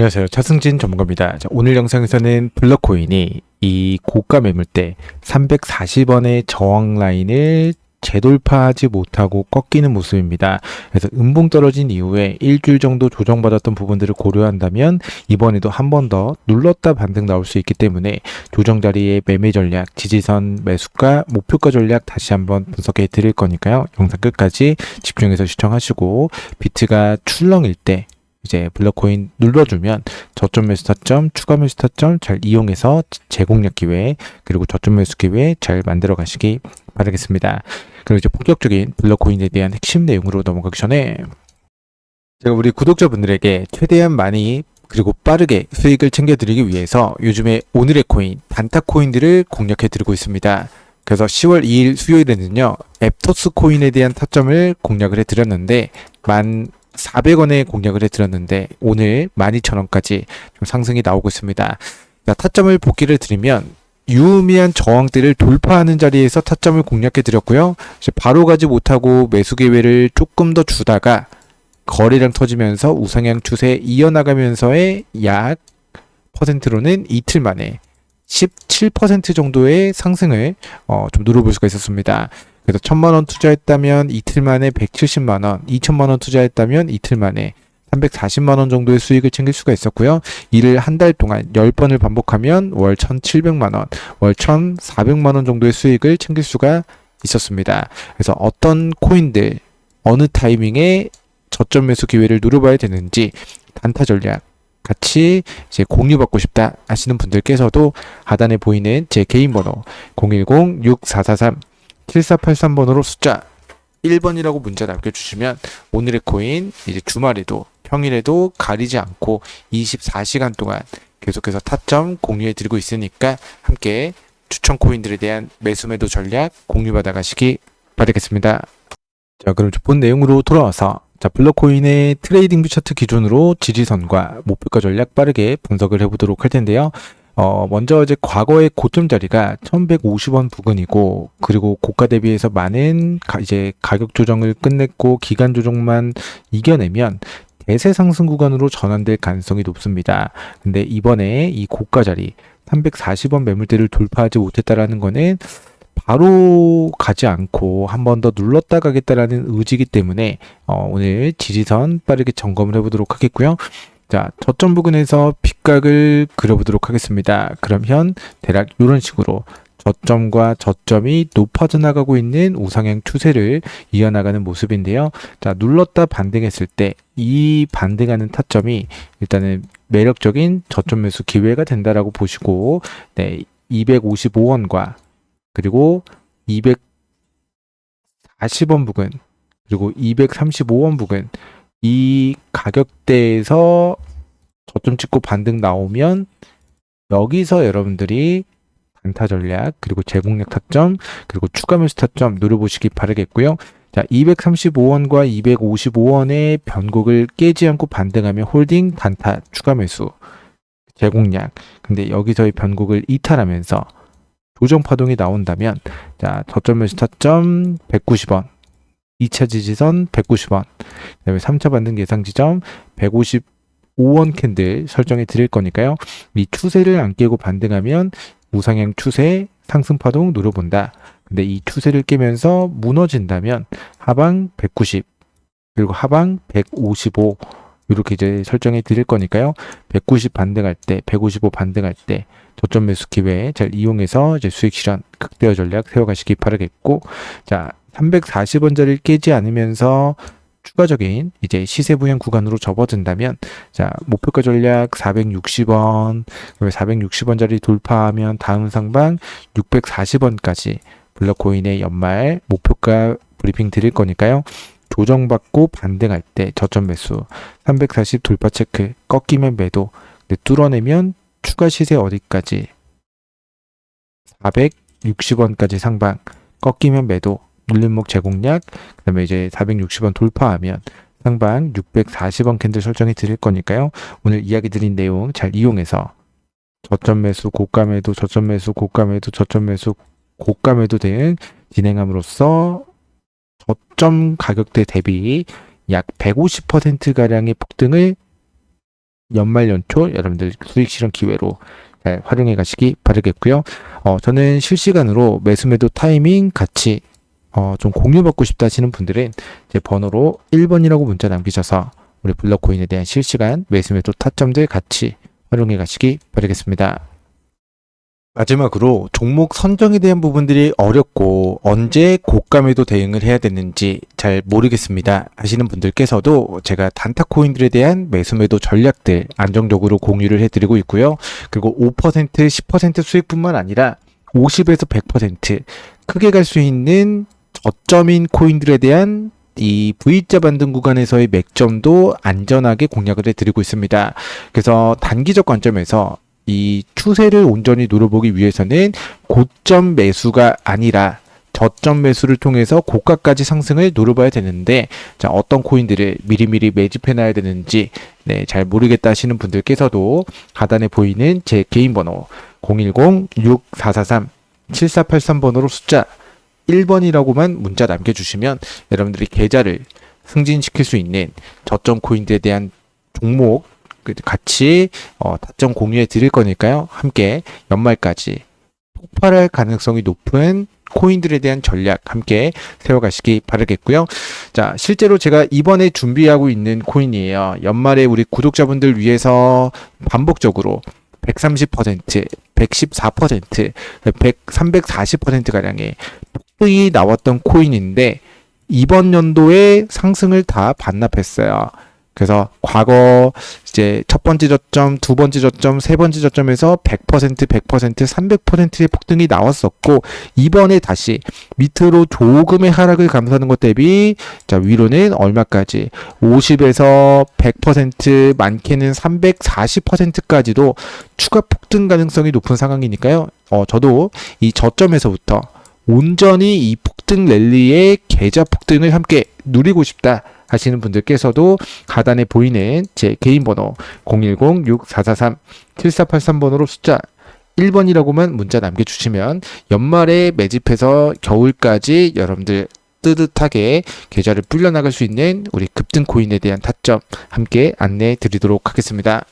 안녕하세요. 차승진 전문가입니다. 자, 오늘 영상에서는 블럭코인이 이 고가 매물대 340원의 저항 라인을 재돌파하지 못하고 꺾이는 모습입니다. 그래서 음봉 떨어진 이후에 일주일 정도 조정받았던 부분들을 고려한다면 이번에도 한 번 더 눌렀다 반등 나올 수 있기 때문에 조정 자리의 매매 전략, 지지선 매수가, 목표가 전략 다시 한번 분석해 드릴 거니까요. 영상 끝까지 집중해서 시청하시고 비트가 출렁일 때 이제 블록코인 눌러주면 저점 매수 타점, 추가 매수 타점 잘 이용해서 제공력 기회 그리고 저점 매수 기회 잘 만들어 가시기 바라겠습니다. 그리고 이제 본격적인 블록코인에 대한 핵심 내용으로 넘어가기 전에 제가 우리 구독자분들에게 최대한 많이 그리고 빠르게 수익을 챙겨드리기 위해서 요즘에 오늘의 코인, 단타 코인들을 공략해 드리고 있습니다. 그래서 10월 2일 수요일에는요, 앱토스 코인에 대한 타점을 공략을 해 드렸는데, 만 400원에 공략을 해드렸는데 오늘 12,000원까지 좀 상승이 나오고 있습니다. 자, 타점을 복귀를 드리면 유의미한 저항대를 돌파하는 자리에서 타점을 공략해 드렸고요. 바로 가지 못하고 매수 기회를 조금 더 주다가 거래량 터지면서 우상향 추세 이어나가면서의 약 퍼센트로는 이틀 만에 17% 정도의 상승을 어, 좀 누려볼 수가 있었습니다. 그래서 천만 원 투자했다면 이틀 만에 170만 원, 2천만 원 투자했다면 이틀 만에 340만 원 정도의 수익을 챙길 수가 있었고요. 이를 한 달 동안 10번을 반복하면 월 1,700만 원, 월 1,400만 원 정도의 수익을 챙길 수가 있었습니다. 그래서 어떤 코인들 어느 타이밍에 저점 매수 기회를 누려봐야 되는지 단타 전략 같이 이제 공유받고 싶다 하시는 분들께서도 하단에 보이는 제 개인 번호 010-6443 7483번으로 숫자 1번이라고 문자 남겨주시면 오늘의 코인 이제 주말에도 평일에도 가리지 않고 24시간 동안 계속해서 타점 공유해 드리고 있으니까 함께 추천 코인들에 대한 매수 매도 전략 공유 받아 가시기 바라겠습니다. 자, 그럼 본 내용으로 돌아와서 자, 블록코인의 트레이딩 뷰 차트 기준으로 지지선과 목표가 전략 빠르게 분석을 해보도록 할 텐데요. 어, 먼저 이제 과거의 고점 자리가 1150원 부근이고, 그리고 고가 대비해서 많은 가, 이제 가격 조정을 끝냈고, 기간 조정만 이겨내면 대세 상승 구간으로 전환될 가능성이 높습니다. 근데 이번에 이 고가 자리 340원 매물대를 돌파하지 못했다라는 거는 바로 가지 않고 한 번 더 눌렀다 가겠다라는 의지이기 때문에 어, 오늘 지지선 빠르게 점검을 해보도록 하겠고요. 자, 저점 부근에서 빗각을 그려보도록 하겠습니다. 그러면 대략 이런 식으로 저점과 저점이 높아져 나가고 있는 우상향 추세를 이어나가는 모습인데요. 자, 눌렀다 반등했을 때 이 반등하는 타점이 일단은 매력적인 저점 매수 기회가 된다라고 보시고, 네, 255원과 그리고 240원 부근, 그리고 235원 부근, 이 가격대에서 저점 찍고 반등 나오면 여기서 여러분들이 단타 전략 그리고 제공력 타점 그리고 추가 매수 타점 노려보시기 바라겠고요. 자, 235원과 255원의 변곡을 깨지 않고 반등하면 홀딩 단타 추가 매수 제공량. 근데 여기서의 변곡을 이탈하면서 조정 파동이 나온다면 자, 저점 매수 타점 190원 2차 지지선 190원, 그 다음에 3차 반등 예상 지점 155원 캔들 설정해 드릴 거니까요. 이 추세를 안 깨고 반등하면 우상향 추세 상승 파동 노려본다. 근데 이 추세를 깨면서 무너진다면 하방 190 그리고 하방 155 이렇게 이제 설정해 드릴 거니까요. 190 반등할 때, 155 반등할 때 저점 매수 기회 잘 이용해서 이제 수익 실현 극대화 전략 세워가시기 바라겠고, 자 340원짜리를 깨지 않으면서 추가적인 이제 시세 부양 구간으로 접어든다면 자 목표가 전략 460원 460원짜리 돌파하면 다음 상방 640원까지 블록코인의 연말 목표가 브리핑 드릴 거니까요 조정받고 반등할 때 저점 매수 340 돌파 체크 꺾이면 매도 뚫어내면 추가 시세 어디까지 460원까지 상방 꺾이면 매도 물림목 제공약, 그 다음에 이제 460원 돌파하면 상방 640원 캔들 설정해 드릴 거니까요. 오늘 이야기 드린 내용 잘 이용해서 저점 매수, 고가 매도, 저점 매수, 고가 매도, 저점 매수, 고가 매도 등 진행함으로써 저점 가격대 대비 약 150%가량의 폭등을 연말 연초 여러분들 수익 실현 기회로 잘 활용해 가시기 바라겠고요. 어, 저는 실시간으로 매수 매도 타이밍 같이 어, 좀 공유받고 싶다 하시는 분들은 제 번호로 1번이라고 문자 남기셔서 우리 블록코인에 대한 실시간 매수 매도 타점들 같이 활용해 가시기 바라겠습니다. 마지막으로 종목 선정에 대한 부분들이 어렵고 언제 고감에도 대응을 해야 되는지 잘 모르겠습니다 하시는 분들께서도 제가 단타 코인들에 대한 매수 매도 전략들 안정적으로 공유를 해드리고 있고요. 그리고 5% 10% 수익뿐만 아니라 50에서 100% 크게 갈 수 있는 저점인 코인들에 대한 이 V자 반등 구간에서의 맥점도 안전하게 공략을 해드리고 있습니다. 그래서 단기적 관점에서 이 추세를 온전히 노려보기 위해서는 고점 매수가 아니라 저점 매수를 통해서 고가까지 상승을 노려봐야 되는데 자 어떤 코인들을 미리미리 매집해 놔야 되는지 네, 잘 모르겠다 하시는 분들께서도 하단에 보이는 제 개인 번호 010-6443-7483번호로 숫자 1번이라고만 문자 남겨주시면 여러분들이 계좌를 승진시킬 수 있는 저점 코인들에 대한 종목 그 같이 어, 타점 공유해 드릴 거니까요. 함께 연말까지 폭발할 가능성이 높은 코인들에 대한 전략 함께 세워가시기 바라겠고요. 자, 실제로 제가 이번에 준비하고 있는 코인이에요. 연말에 우리 구독자분들 위해서 반복적으로 130%, 114%, 100, 340%가량의 폭등이 나왔던 코인인데 이번 연도에 상승을 다 반납했어요. 그래서 과거 이제 첫 번째 저점, 두 번째 저점, 세 번째 저점에서 100%, 100%, 300%의 폭등이 나왔었고 이번에 다시 밑으로 조금의 하락을 감수하는 것 대비 자 위로는 얼마까지 50에서 100% 많게는 340%까지도 추가 폭등 가능성이 높은 상황이니까요. 어 저도 이 저점에서부터 온전히 이 폭등 랠리의 계좌 폭등을 함께 누리고 싶다. 하시는 분들께서도 하단에 보이는 제 개인 번호 010-6443-7483번호로 숫자 1번이라고만 문자 남겨주시면 연말에 매집해서 겨울까지 여러분들 뜨뜻하게 계좌를 불려나갈 수 있는 우리 급등 코인에 대한 타점 함께 안내해 드리도록 하겠습니다.